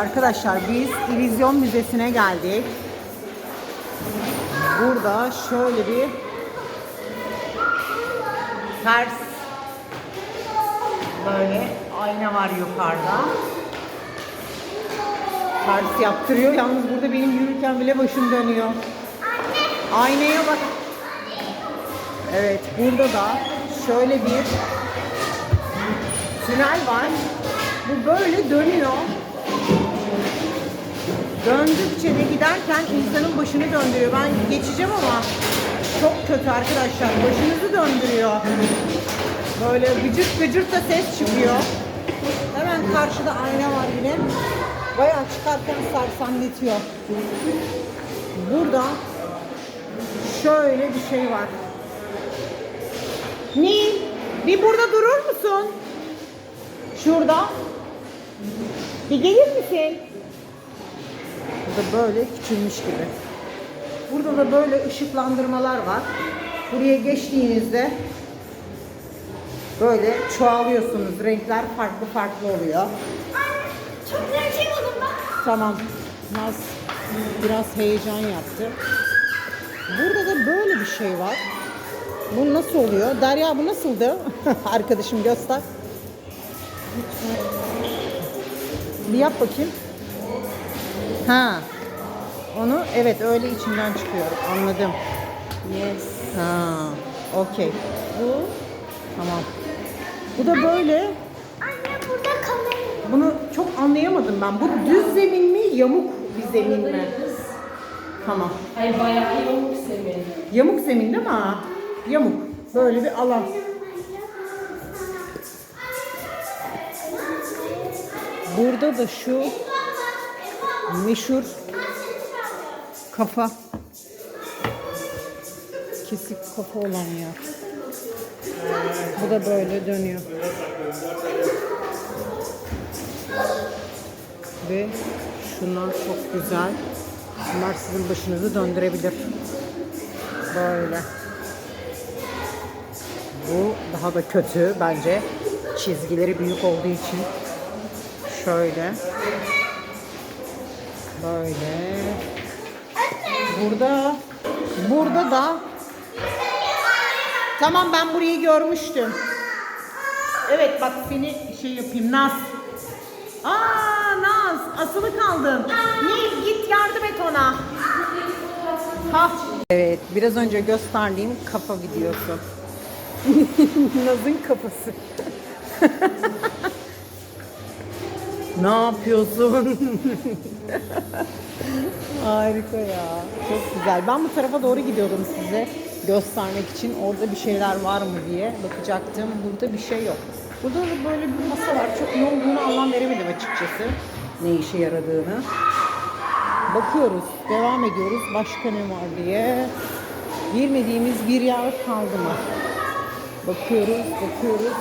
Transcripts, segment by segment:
Arkadaşlar biz İllüzyon Müzesi'ne geldik. Burada şöyle bir ters böyle ayna var yukarıda. Ters yaptırıyor. Yalnız burada benim yürürken bile başım dönüyor. Aynaya bak. Evet burada da şöyle bir tünel var. Bu böyle dönüyor. Döndükçe de giderken insanın başını döndürüyor. Ben geçeceğim ama çok kötü arkadaşlar. Başınızı döndürüyor. Böyle gıcırt gıcırt da ses çıkıyor. Hemen karşıda ayna var yine. Bayağı çıkarken sarsamletiyor. Burada şöyle bir şey var. Nil, bir burada durur musun? Şurada. Bir gelir misin? Burada böyle küçülmüş gibi. Burada da böyle ışıklandırmalar var. Buraya geçtiğinizde böyle çoğalıyorsunuz. Renkler farklı farklı oluyor. Çok güzel şey buldum bak. Tamam. Naz biraz heyecan yaptı. Burada da böyle bir şey var. Bu nasıl oluyor? Derya bu nasıldı? Arkadaşım göster. Bir yap bakayım. Ha. Onu evet öyle içinden çıkıyor. Anladım. Yes. Ha. Okey. Bu tamam. Bu da böyle. Anne burada kamera. Bunu çok anlayamadım ben. Bu düz zemin mi, yamuk bir zemin mi? Tamam. Hayır bayağı yamuk zemin. Yamuk zemin değil mi? ha? Yamuk. Böyle bir alan. Burada da şu meşhur kafa. Kesik kafa olan yer. Bu da böyle dönüyor. Ve şunlar çok güzel. Bunlar sizin başınızı döndürebilir. Böyle. Bu daha da kötü bence. Çizgileri büyük olduğu için. Şöyle. Böyle. Burada burada da Tamam ben burayı görmüştüm. Evet bak seni şey yapayım Naz. Aa Naz asılı kaldın. Nil git yardım et ona. Ha. Evet biraz önce gösterdiğim kafa videosu. Naz'ın kafası. ne yapıyorsun? Harika ya. Çok güzel. Ben bu tarafa doğru gidiyordum size göstermek için. Orada bir şeyler var mı diye bakacaktım. Burada bir şey yok. Burada da böyle bir masa var. Çok ne olduğunu anlam veremedim açıkçası. Ne işe yaradığını. Bakıyoruz. Devam ediyoruz. Başka ne var diye. Girmediğimiz bir yer kaldı mı? Bakıyoruz, bakıyoruz.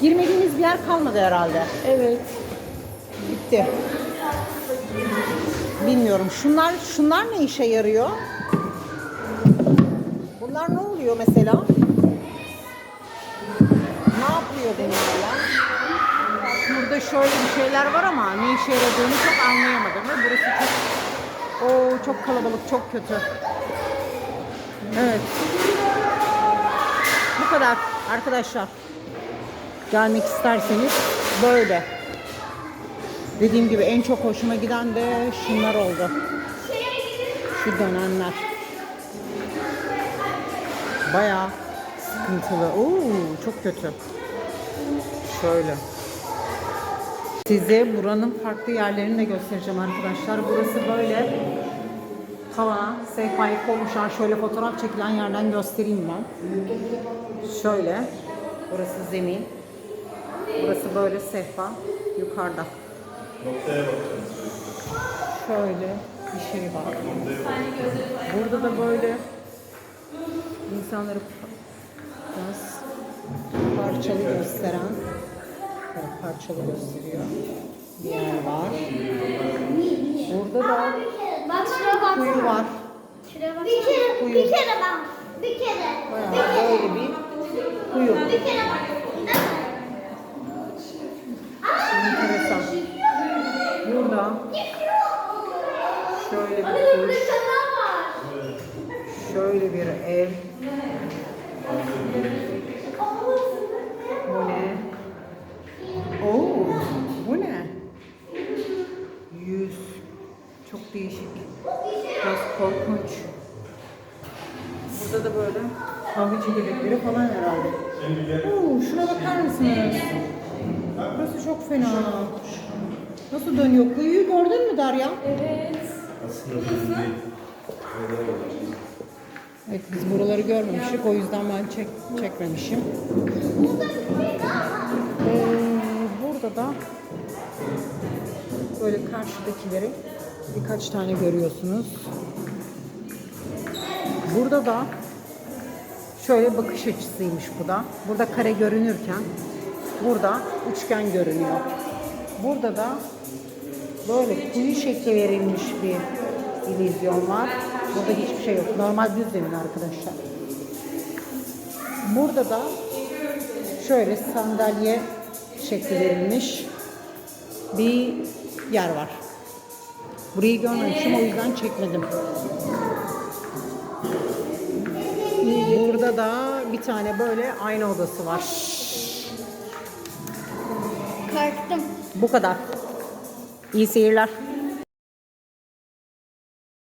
Girmediğimiz bir yer kalmadı herhalde. Evet. Bitti. Bilmiyorum. Şunlar şunlar ne işe yarıyor? Bunlar ne oluyor mesela? Ne yapıyor bunlarla? Burada şöyle bir şeyler var ama ne işe yaradığını çok anlayamadım ve burası çok Oo, çok kalabalık, çok kötü. Evet. Bu kadar arkadaşlar. Gelmek isterseniz böyle. Dediğim gibi en çok hoşuma giden de şunlar oldu. Şu dönenler. Bayağı sıkıntılı. Oo, çok kötü. Şöyle. Size buranın farklı yerlerini de göstereceğim arkadaşlar. Burası böyle tavana sehpayı koymuşlar. Şöyle fotoğraf çekilen yerden göstereyim ben. Şöyle. Burası zemin. Burası böyle sehpa. Yukarıda. Şöyle bir şey var. Burada da böyle insanları biraz parçalı gösteren parçalı gösteriyor bir yer var. Burada da Bak şuraya bak. kuyu var. Bir kere, Kuyu. bir kere bak. Bir kere. Bayağı böyle bir kuyu. Bir kere bak. Enteresan. Burada da şöyle bir kuş, şöyle bir ev. Bu ne? Oo, bu ne? Yüz. Çok değişik. Biraz korkunç. Burada da böyle kahve çekirdekleri falan herhalde. Oo, şuna bakar mısınız? Burası çok fena. Nasıl dönüyor? Kuyuyu gördün mü Derya? Aslında bizim değil. Evet biz buraları görmemiştik o yüzden ben çek, çekmemişim. Ee, burada da böyle karşıdakileri birkaç tane görüyorsunuz. Burada da şöyle bakış açısıymış bu da. Burada kare görünürken burada üçgen görünüyor. Burada da böyle kuyu şekli verilmiş bir illüzyon var. Burada hiçbir şey yok. Normal düz zemin arkadaşlar. Burada da şöyle sandalye şekli verilmiş bir yer var. Burayı görmemişim o yüzden çekmedim. Burada da bir tane böyle ayna odası var. Kalktım. Bu kadar. İyi seyirler.